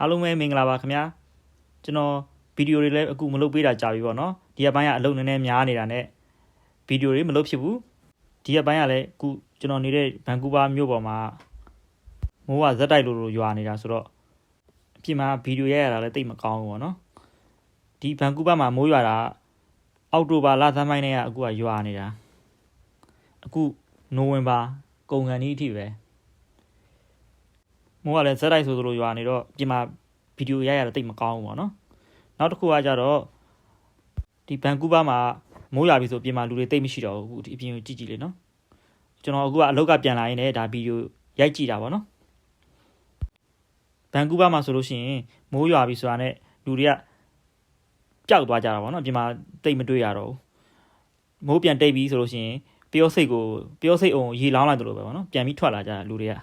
အားလုံးပဲမင်္ဂလာပါခင်ဗျာကျွန်တော်ဗီဒီယိုတွေလည်းအခုမလုပ်ပေးတာကြာပြီပေါ့နော်ဒီရက်ပိုင်းကအလုပ်နည်းနည်းများနေတာနဲ့ဗီဒီယိုတွေမလုပ်ဖြစ်ဘူးဒီရက်ပိုင်းကလည်းအခုကျွန်တော်နေတဲ့ဗန်ကူးဗားမြို့ပေါ်မှာမိုးကဇက်တိုက်လိုလိုရွာနေတာဆိုတော့အပြင်မှာဗီဒီယိုရိုက်ရတာလည်းတိတ်မကောင်းဘူးပေါ့နော်ဒီဗန်ကူးဗားမှာမိုးရွာတာအောက်တိုဘာလသန်းပိုင်းနဲ့ကအခုကရွာနေတာအခုနိုဝင်ဘာကုန်ကန်ကြီးအထိပဲ မိုးကလည်းဇက်တိုက်ဆိုသလိုရွာနေတော့ပြင်မှာဗီဒီယိုရိုက်ရတာတိတ်မကောင်းဘူးပေါ့နော်နောက်တစ်ခုကကြတော့ဒီဘန်ကူးဗားမှာမိုးရွာပြီဆိုပြင်မှာလူတွေတိတ်မရှိတော့ဘူးအခုဒီအပြင်ကိုကြည့်ကြည့်လေနော်ကျွန်တော်အခုကအလောက်ကပြန်လာရင်လည်းဒါဗီဒီယိုရိုက်ကြည့်တာပေါ့နော်ဘန်ကူးဗားမှာဆိုလို့ရှိရင်မိုးရွာပြီဆိုတာနဲ့လူတွေကပျောက်သွားကြတာပေါ့နော်ပြင်မှာတိတ်မတွေ့ရတော့ဘူးမိုးပြန်တိတ်ပြီဆိုလို့ရှိရင်ပျောစိတ်ကိုပျောစိတ်အောင်ရေလောင်းလိုက်တယ်လို့ပဲပေါ့နော်ပြန်ပြီးထွက်လာကြတာလူတွေက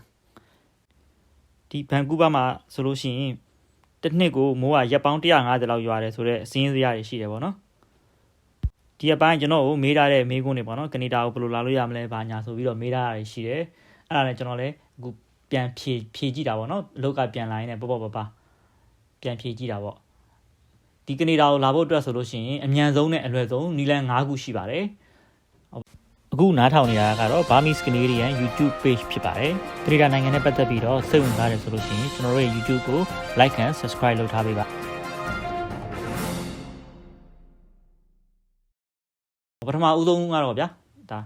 ဒီဘန်ကူးဗားမှာဆိုလို့ရှိရင်တစ်နှစ်ကိုမိုးကရက်ပေါင်း150လောက်ရွာတယ်ဆိုတော့အစင်းစရာတွေရှိတယ်ပေါ့နော်ဒီအပိုင်းကျွန်တော်ကိုမေးထားတဲ့မေးခွန်းတွေပေါ့နော်ကနေဒါကိုဘယ်လိုလာလို့ရမလဲဘာညာဆိုပြီးတော့မေးထားတာတွေရှိတယ်အဲ့ဒါနဲ့ကျွန်တော်လည်းအခုပြန်ဖြေဖြေကြည့်တာပေါ့နော်အလောက်ကပြန်လာရင်လည်းပေါ့ပေါ့ပါပါပြန်ဖြေကြည့်တာပေါ့ဒီကနေဒါကိုလာဖို့အတွက်ဆိုလို့ရှိရင်အမြန်ဆုံးနဲ့အလွယ်ဆုံးနီလန်၅ခုရှိပါတယ် အခုနားထောင်နေတာကတော့ Burmese Canadian YouTube page ဖြစ်ပါတယ်။ခရီးဒါနိုင်ငံနဲ့ပတ်သက်ပြီးတော့စိတ်ဝင်စားတယ်ဆိုလို့ရှိရင်ကျွန်တော်တို့ရဲ့ YouTube ကို like and subscribe လုပ်ထားပေးပါပထမဦးဆုံးကတော့ဗျာဒါ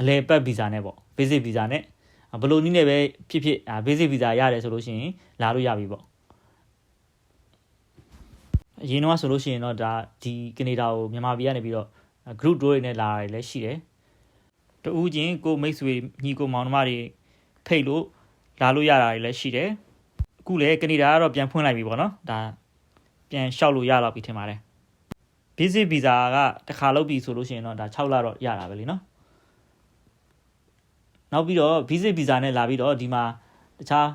အလဲပတ်ဗီဇာနဲ့ပေါ့ basic visa နဲ့ဘယ်လိုနည်းနဲ့ပဲဖြစ်ဖြစ်အာ basic visa ရတယ်ဆိုလို့ရှိရင်လာလို့ရပြီပေါ့အရင်တော့ဆိုလို့ရှိရင်တော့ဒါဒီကနေဒါကိုမြန်မာပြည်ကနေပြီးတော့ group tour တွေနဲ့လာရတယ်လည်းရှိတယ် တူးချင်းကိုမိတ်ဆွေညီကိုမောင်နှမတွေဖိတ်လို့လာလို့ရတာတွေလည်းရှိတယ်အခုလည်းကနေဒါကတော့ပြန်ဖွင့်လိုက်ပြီပေါ့နော်ဒါပြန်လျှောက်လို့ရတော့ပြီထင်ပါတယ် visit visa ကတစ်ခါလုပ်ပြီဆိုလို့ရှိရင်တော့ဒါ6လတော့ရတာပဲလीနော်နောက်ပြီးတော့ visit visa နဲ့လာပြီးတော့ဒီမှာတခြား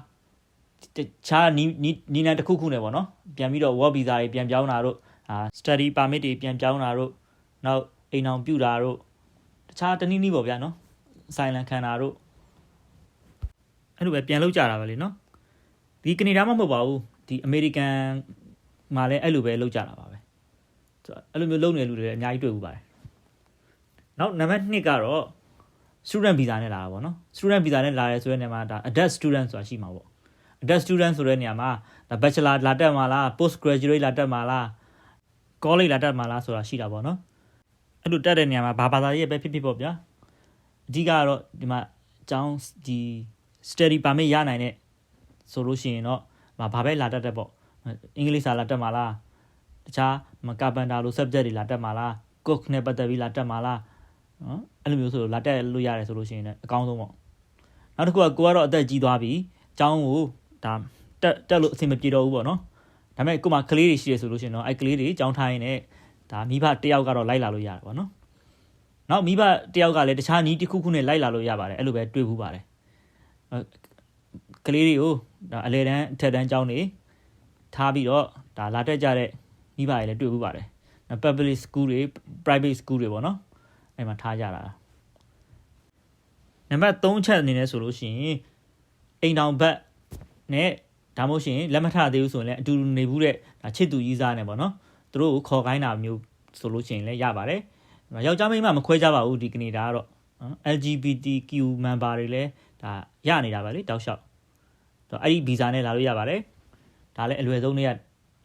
တခြားနီးနီးနီးနန်းတစ်ခုခုနဲ့ပေါ့နော်ပြန်ပြီးတော့ work visa တွေပြန်ပြောင်းတာတို့အာ study permit တွေပြန်ပြောင်းတာတို့နောက်အိမ်အောင်ပြုတာတို့ တခြားတနည်းနည်းပေါ့ဗျာနော်ဆိုင်လန်ခံတာတို့အဲ့လိုပဲပြန်လောက်ကြတာပဲလေနော်ဒီကနေဒါမှမဟုတ်ပါဘူးဒီအမေရိကန်မှာလည်းအဲ့လိုပဲလောက်ကြတာပါပဲဆိုတော့အဲ့လိုမျိုးလုပ်နေလူတွေလည်းအများကြီးတွေ့ဘူးပါတယ်နောက်နံပါတ်2ကတော့ student visa နဲ့လာတာပေါ့နော် student visa နဲ့လာရဲဆိုတဲ့နေရာမှာဒါ adult student ဆိုတာရှိမှာပေါ့ adult student ဆိုတဲ့နေရာမှာဒါ bachelor လာတက်မှာလား post graduate လာတက်မှာလား college လာတက်မှာလားဆိုတာရှိတာပေါ့နော် အဲ့လိုတက်တဲ့နေရာမှာဘာဘာသာရေးပဲဖြစ်ဖြစ်ပေါ့ဗျာအဓိကကတော့ဒီမှာအကြောင်းဒီ study permit ရနိုင်တဲ့ဆိုလို့ရှိရင်တော့မဘာပဲလာတက်တက်ပေါ့အင်္ဂလိပ်စာလာတက်မှာလားတခြားမကာပန်တာလို subject တွေလာတက်မှာလား cook နဲ့ပတ်သက်ပြီးလာတက်မှာလားနော်အဲ့လိုမျိုးဆိုလာတက်လို့ရတယ်ဆိုလို့ရှိရင်လည်းအကောင်းဆုံးပေါ့နောက်တစ်ခုကကိုကတော့အသက်ကြီးသွားပြီအကြောင်းကိုဒါတက်တက်လို့အဆင်မပြေတော့ဘူးပေါ့နော်ဒါပေမဲ့ကိုမှကလေးတွေရှိရဆိုလို့ရှိရင်တော့အဲ့ကလေးတွေအကြောင်းထားရင်းနဲ့ ဒါမိဘတယောက်ကတော့လိုက်လာလို့ရတယ်ပေါ့နော်။နောက်မိဘတယောက်ကလည်းတခြားနီးတစ်ခုခုနဲ့လိုက်လာလို့ရပါတယ်အဲ့လိုပဲတွေ့ဘူးပါတယ်။အဲကလေးတွေကိုဒါအလေတန်းအထက်တန်းကျောင်းနေထားပြီးတော့ဒါလာတက်ကြတဲ့မိဘတွေလည်းတွေ့ဘူးပါတယ်။ public school တွေ private school တွေပေါ့နော်။အဲ့မှာထားကြတာ။နံပါတ်3ချက်အနေနဲ့ဆိုလို့ရှိရင်အိမ်တောင်ဘက်နဲ့ဒါမှမဟုတ်ရှင်လက်မထသေးဘူးဆိုရင်လည်းအတူတူနေဘူးတဲ့ဒါချစ်သူကြီးစားနေပေါ့နော်။ သူတို့ကိုခေါ်ခိုင်းတာမျိုးဆိုလို့ရှိရင်လည်းရပါတယ်။ယောက်ျားမိန်းမမခွဲကြပါဘူးဒီကနေဒါကတော့နော် LGBTQ member တွေလည်းဒါရနေတာပဲလေတောက်လျှောက်။တော့အဲ့ဒီဗီဇာနဲ့လာလို့ရပါတယ်။ဒါလည်းအလွယ်ဆုံးတွေက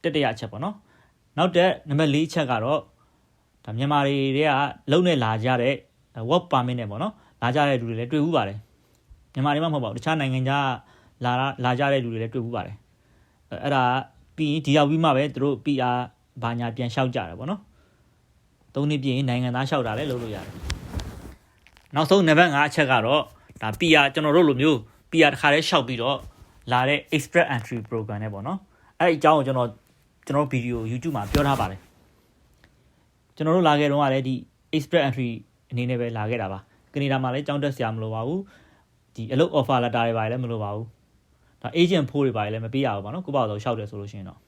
တက်တက်ရအချက်ပေါ့နော်။နောက်တက်နံပါတ်၄အချက်ကတော့ဒါမြန်မာတွေတွေကလုံနဲ့လာကြတဲ့ work permit နဲ့ပေါ့နော်။လာကြတဲ့လူတွေလည်းတွေ့ဘူးပါတယ်။မြန်မာတွေမှမဟုတ်ပါဘူး။တခြားနိုင်ငံခြားလာလာကြတဲ့လူတွေလည်းတွေ့ဘူးပါတယ်။အဲ့ဒါပြီးရင်ဒီရောက်ပြီးမှပဲသူတို့ PR ဘာညာပြန်လျှောက်ကြတယ်ပေါ့နော်။သုံးနှစ်ပြည့်ရင်နိုင်ငံသားလျှောက်တာလည်းလုပ်လို့ရတယ်။နောက်ဆုံးနံပါတ်5အချက်ကတော့ဒါ PR ကျွန်တော်တို့လိုမျိုး PR တစ်ခါတည်းလျှောက်ပြီးတော့လာတဲ့ express entry program နဲ့ပေါ့နော်။အဲ့ဒီအကြောင်းကိုကျွန်တော်ကျွန်တော်ဗီဒီယို YouTube မှာပြောထားပါတယ်။ကျွန်တော်တို့လာခဲ့တော့ကလည်းဒီ express entry အနေနဲ့ပဲလာခဲ့တာပါ။ကနေဒါမှာလည်းကြောင်းတက်စရာမလိုပါဘူး။ဒီအလုပ် offer letter တွေပါလည်းမလိုပါဘူး။ဒါ agent ဖိုးတွေပါလည်းမပေးရဘူးပါနော်။ကိုပေါ့တော့လျှောက်တယ်ဆိုလို့ရှိရင်တော့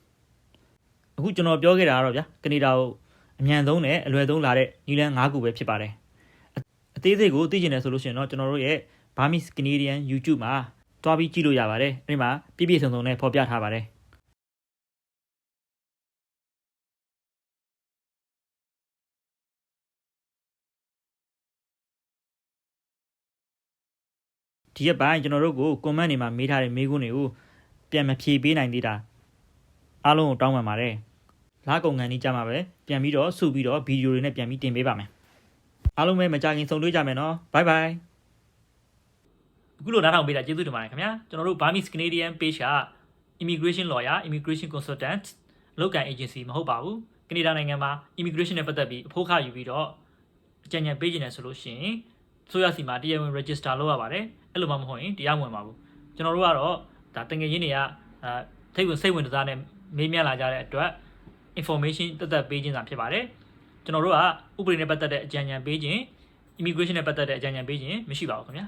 အခုကျွန်တော်ပြောခဲ့တာကတော့ဗျာကနေဒါကိုအမြန်ဆုံးနဲ့အလွယ်ဆုံးလာတဲ့နီလန်၅ခုပဲဖြစ်ပါတယ်အသေးစိတ်ကိုသိချင်တယ်ဆိုလို့ရှိရင်တော့ကျွန်တော်တို့ရဲ့ Burmese Canadian YouTube မှာတွားပြီးကြည့်လို့ရပါတယ်အဲဒီမှာပြည့်ပြည့်စုံစုံနဲ့ဖော်ပြထားပါတယ်ဒီရက်ပိုင်းကျွန်တော်တို့ကို comment တွေမှာမေးထားတဲ့မေးခွန်းတွေကိုပြန်မဖြေပေးနိုင်သေးတာ အားလုံးကိုတောင်းပန်ပါတယ်လာကုန်ကန်ကြီးကြမှာပဲပြန်ပြီးတော့စုပြီးတော့ဗီဒီယိုတွေနဲ့ပြန်ပြီးတင်ပေးပါမယ်အားလုံးပဲမကြခင်ဆုံတွေ့ကြမယ်နော်ဘိုင်ဘိုင်အခုလိုနားထောင်ပေးတာကျေးဇူးတင်ပါတယ်ခင်ဗျာကျွန်တော်တို့ Burmese Canadian page က immigration lawyer immigration consultant အလုပ်ကိုင် agency မဟုတ်ပါဘူးကနေဒါနိုင်ငံမှာ immigration နဲ့ပတ်သက်ပြီးအဖို့ခယူပြီးတော့အကြံဉာဏ်ပေးခြင်းနဲ့ဆိုလို့ရှိရင်ဆိုရစီမှာတရားဝင် register လုပ်ရပါတယ်အဲ့လိုမှမဟုတ်ရင်တရားမဝင်ပါဘူးကျွန်တော်တို့ကတော့ဒါတငယ်ချင်းတွေကအာထိတ်ဝင်စိတ်ဝင်စားနဲ့ မေးမြန်းလာကြတဲ့အတွက် information တက်တက်ပေးခြင်းသာဖြစ်ပါတယ်ကျွန်တော်တို့ကဥပဒေနဲ့ပတ်သက်တဲ့အကြံဉာဏ်ပေးခြင်း immigration နဲ့ပတ်သက်တဲ့အကြံဉာဏ်ပေးခြင်းမရှိပါဘူးခင်ဗျာ